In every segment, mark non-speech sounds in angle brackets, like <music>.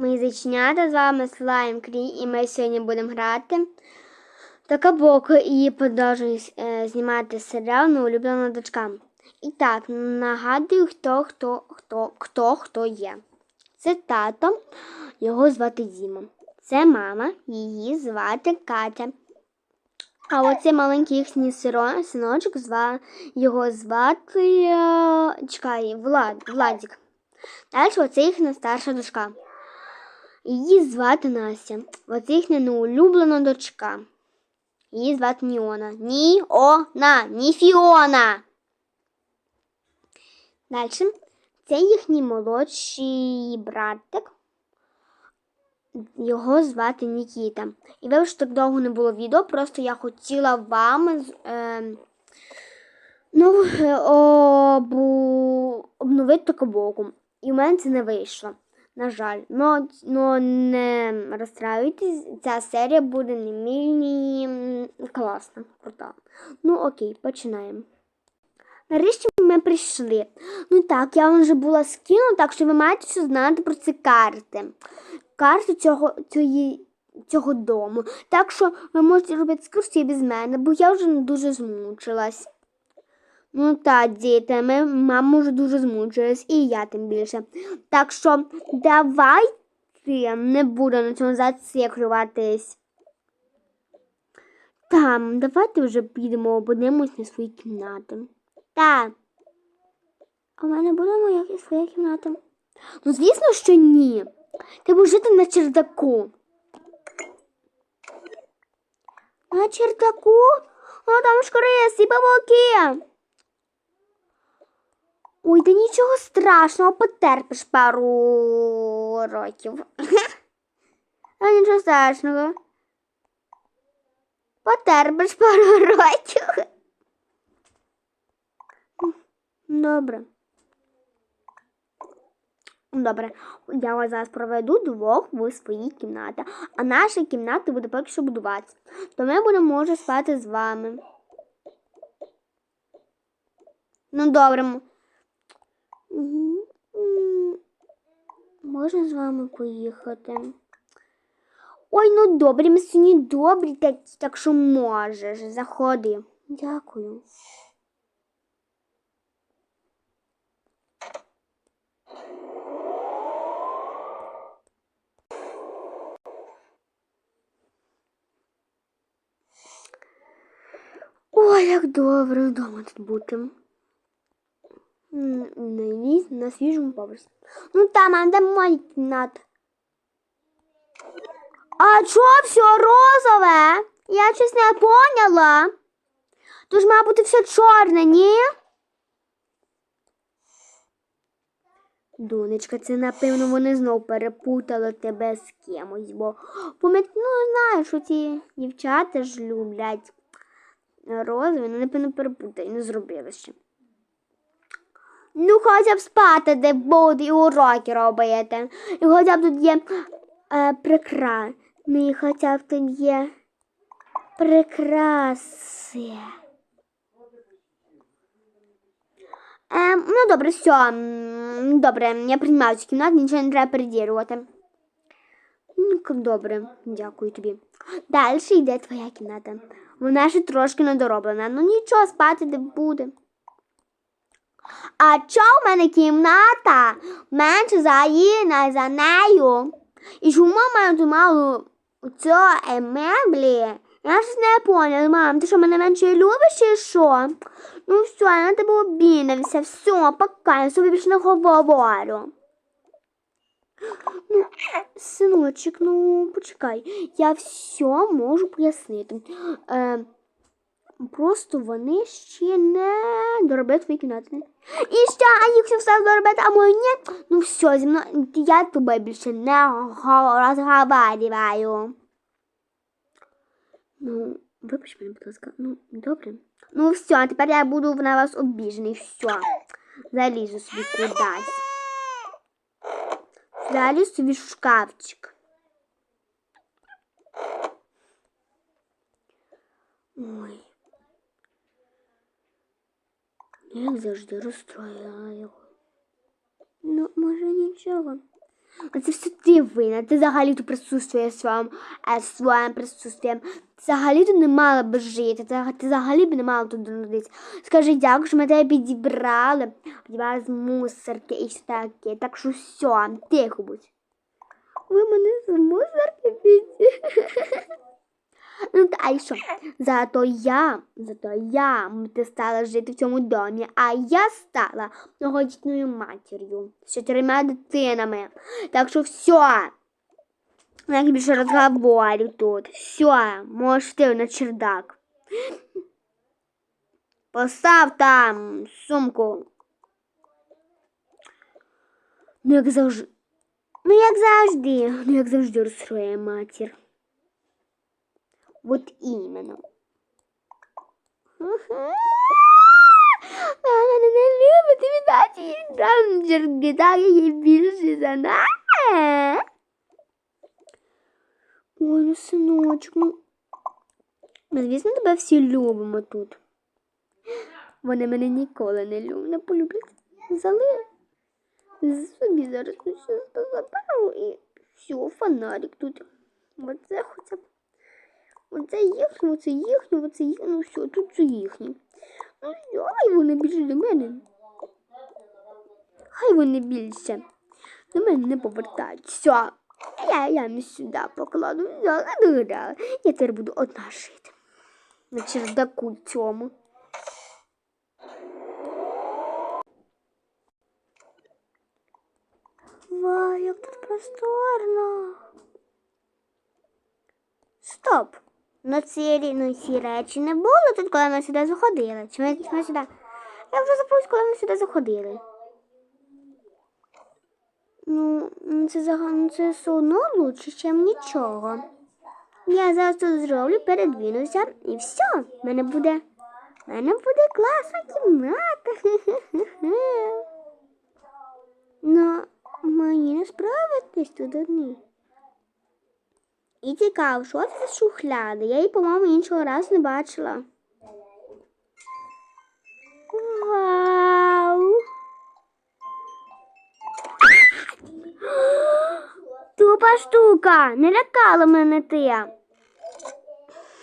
Мої заченята, з вами Слайм Крі, і ми сьогодні будемо грати така боку і продовжуємо е, знімати серіал «Неулюблена дочка. І так, нагадую, хто хто хто хто хто є. Це тато, його звати Діма. Це мама, її звати Катя. А оцей маленький їхній синочок, зва, його звати е, чекай, Влад, Владик. Далі оце їхня старша дочка. Її звати Настя. Оце їхня неулюблена дочка. Її звати Ніона. Ні-о-на, ні Фіона. Далі. Це їхній молодший братик. Його звати Нікіта. І ви що так довго не було відео, просто я хотіла вам е, ну, е, обу, обновити таку боку. І в мене це не вийшло. На жаль, но, но не розстраюйтесь, ця серія буде не мільні класна, крута. Ну окей, починаємо. Нарешті ми прийшли. Ну так, я вам вже була скинула, так що ви маєте що знати про ці карти. Карти цього, цієї, цього дому. Так що ви можете робити екскурсії без мене, бо я вже дуже змучилась. Ну так, дітями, мама вже дуже змучилась, і я тим більше. Так що давайте не буду на цьому зациклюватись. Там, давайте вже підемо, подивимось на свої кімнати. Так. А в мене буде моя своя кімната. Ну, звісно, що ні. Ти будеш жити на чердаку. На чердаку? О, там ж криси і павуки. Ой, та нічого страшного, потерпиш пару років. <laughs> А нічого страшного. Потерпиш пару років. Добре. Добре, я вас зараз проведу двох в свої кімнати, а наша кімната буде поки що будуватися. То ми будемо може спати з вами. Ну, добре. Можна з вами поїхати? Ой, ну добре, ми сьогодні добрі, так, так що можеш. Заходи. Дякую. Ой, як добре вдома тут бути. На, на свіжому поверсі. Ну там, а де моя кімната? А чо все розове? Я щось не поняла. Тож, має бути все чорне, ні? Донечка, це напевно вони знов перепутали тебе з кимось, бо помит... ну, знаєш, що ці дівчата ж люблять розові, ну, напевно, перепутали, не зробили ще. Ну, хоча б спати, де буде і уроки робити. І хоча б тут є е, прикра. Ну і хоча б тут є прикраси. Е, ну, добре, все. Добре, я приймаю цю кімнату, нічого не треба переділювати. Ну, Добре, дякую тобі. Далі йде твоя кімната. Вона ще трошки недороблена. Ну нічого, спати не буде. А чо в мене кімната менше за її за нею? І чому мене мало цієї меблі? Я щось не поняла, мам, ти що мене менше любиш чи що? Ну все, я на тебе обідався, все, пока, я собі більше не говорю. Ну, синочок, ну почекай, я все можу пояснити. Е, просто вони ще не доробили твої кімнати. І ще, а їх ще все доробити, а мої ні. Ну все, зі мною я тебе більше не го- розговарюваю. Ну, вибач мене, будь ласка. Ну, добре. Ну все, а тепер я буду на вас обіжений. Все. Залізу собі кудись. Заліз собі в шкафчик. Ой. Я як завжди розстроїла його. Ну, може нічого. Оце все ти винна. Ти взагалі тут присутствуєш своїм, е, своїм присутствием. Взагалі тут не мала б жити. Ти, ти взагалі б не мала тут народитися. Скажи, дякую, що ми тебе підібрали. Підібрали з мусорки і все таке. Так що все, тихо будь. Ви мене з мусорки підібрали. <laughs> Ну та що? Зато я, зато я ти стала жити в цьому домі, а я стала многодітною матір'ю з чотирма дитинами. Так що все. Як більше розговорів тут. Все, можеш ти на чердак. Постав там сумку. Ну, як завжди. Ну, як завжди. Ну, як завжди розстроює матір. Вот именно. Вона не любить віддати черги, так її більше за. Ой, ну синочок, ну. Ми, звісно, тебе всі любимо тут. Вони мене ніколи не люблять, не полюблять. Зали собі зараз все заберу і все, фонарик тут. Оце хоча б. Оце їхнє, оце їхнє, оце їхнє, ну все, тут це їхнє. Ну хай вони більше до мене. Хай вони більше до мене не повертають. Все, я, я не сюди покладу. Я тепер буду одна жити. На чердаку цьому. Вау, як тут просторно. Стоп. Ну ці, рі- ну, ці речі не було тут, коли ми сюди заходили. Чи ми, ми сюди? Я вже забула, коли ми сюди заходили. Ну, ну, це, зага- ну, це все лучше, ніж нічого. Я зараз тут зроблю, передвинуся і все. В мене буде. В мене буде класна кімната. <laughs> Ну, мені не справитись тут одні. І цікаво, що це за шухляда? Я її, по-моєму, іншого разу не бачила. Вау! <gasps> Тупа штука! Не лякала мене ти.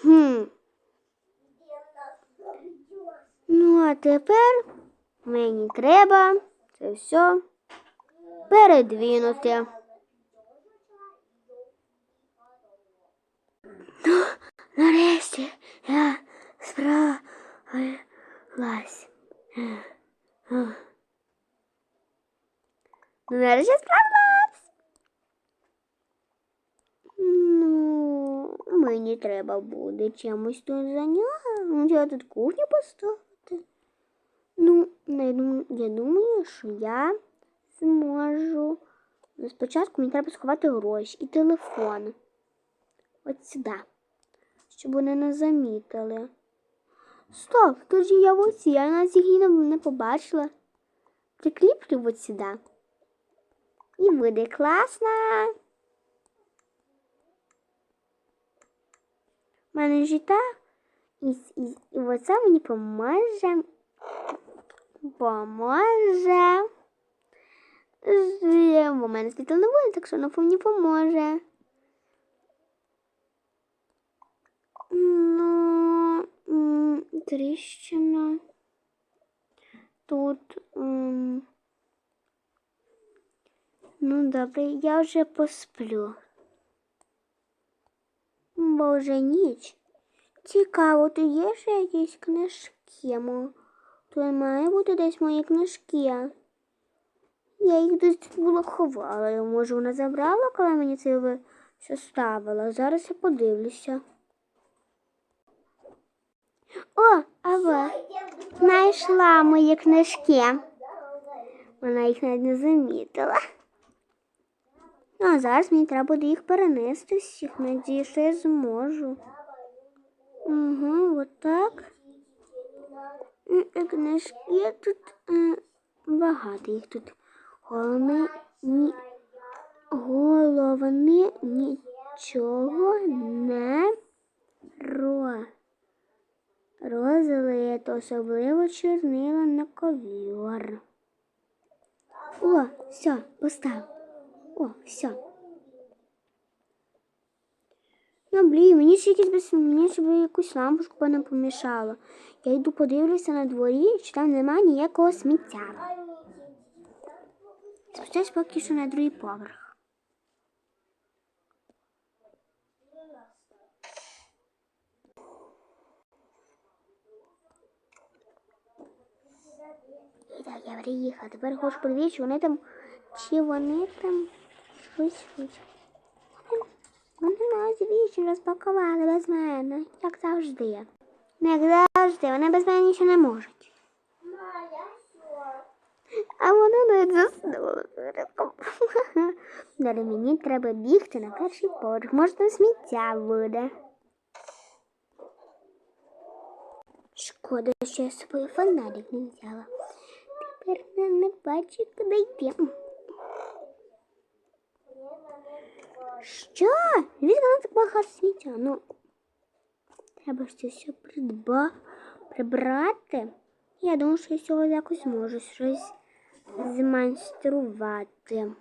Хм. Ну, а тепер мені треба це все передвинути. Нарешті я справилась. Ну, нарешті справилась. Ну, мені треба буде чимось тут зайняти. Ну, я тут кухню поставити. Ну, я думаю, що я зможу. Ну, Спочатку мені треба сховати гроші і телефон. От сюди. Щоб вони не замітили. Стоп, тут же я оці, я навіть їх не, побачила. Прикліплю от сюди. І буде класно. У мене життя. І, і, і оце мені поможе. Поможе. З- У мене світло не буде, так що воно мені поможе. Ну, м, тріщина. Тут. м, Ну, добре, я вже посплю. Бо вже ніч. Цікаво, тут є ще якісь книжки? Тут має бути десь мої книжки. Я їх десь тут було ховала. Може, вона забрала, коли мені це ставила. Зараз я подивлюся. О, Ава, знайшла мої книжки. Вона їх навіть не замітила. Ну, а зараз мені треба буде їх перенести всіх. Надію, що я зможу. Угу, отак. М, е, Книжки тут е, багато їх тут. Головне, ні, головне нічого не ро. Розлито, особливо чорнила на ковір. О, все, постав. О, все. Ну, блін, мені ще якісь мені ще би якусь лампочку не помішало. Я йду подивлюся на дворі, чи там немає ніякого сміття. Спустясь поки що на другий поверх. Так, я приїхала. Тепер хочу подивитися, чи вони там, чи вони там щось. Вони навіть вічі розпакували без мене, як завжди. Ну, як завжди, вони без мене нічого не можуть. А вони навіть заснули. <laughs> Далі мені треба бігти на перший поверх. Може там сміття буде. Шкода, що я собою фонарик не взяла. Тепер не, бачу, куди йти. Що? Звідки вона так багато сміття? Ну, треба ж це все придба, прибрати. Я думаю, що я сьогодні якось можу щось змайструвати.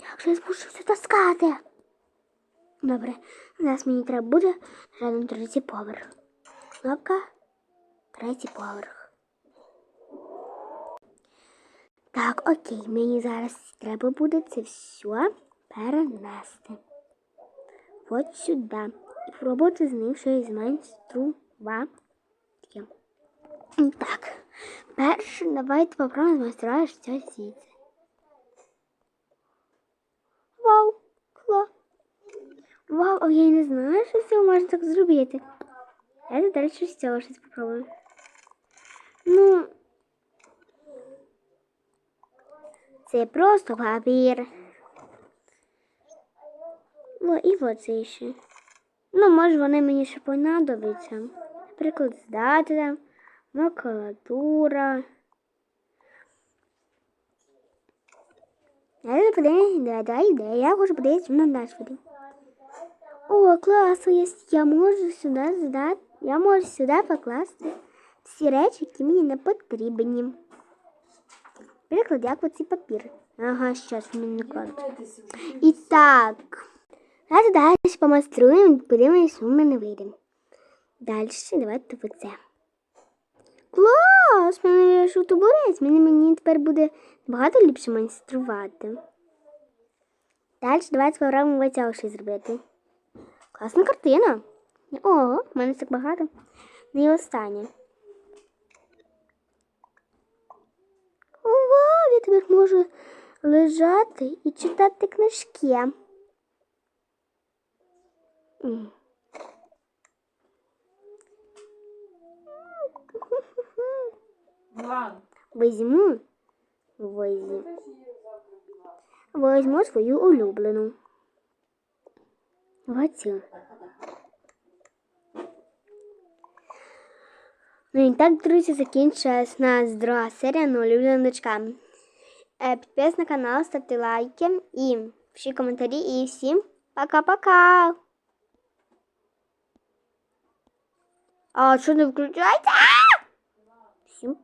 Як <gasps> же я змушу це таскати? Добре, зараз мені треба буде рядом третій поверх. Кнопка третій поверх. Так, окей, мені зараз треба буде це все перенести. От сюди. І пробувати з ним щось змайструвати. Так, перше давайте попробуємо змайструвати щось звідси. Вау, клас. Вау, я не знаю, що з цього можна так зробити. Я далі з цього щось попробую. Ну, це просто папір. О, і оце ще. Ну, може, вони мені ще понадобляться. Наприклад, здати макулатура. Я подивлюсь, да. Я хочу подивитися на наш відео. О, класно. Я можу сюди здати, я можу сюди покласти всі речі, які мені не потрібні. Наприклад, як оці папір. Ага, щас мені не. І так. Давайте далі помаструємо, подивимось, що в мене вийде. Далі давайте оце. Клас! Мене вийшов туборець. Мені, мені тепер буде набагато ліпше майструвати. Далі давайте спробуємо оцього щось зробити. Класна картина. Ого, в мене так багато. І останнє. Тепер можу лежати і читати книжки. Візьму, візьму, візьму свою улюблену. Оцю. Ну і так, друзі, закінчилась нас друга серія на улюблена дочка. Е, Підписуйтесь на канал, ставте лайки і пишіть коментарі. І всім пока-пока! А що не включається? Всім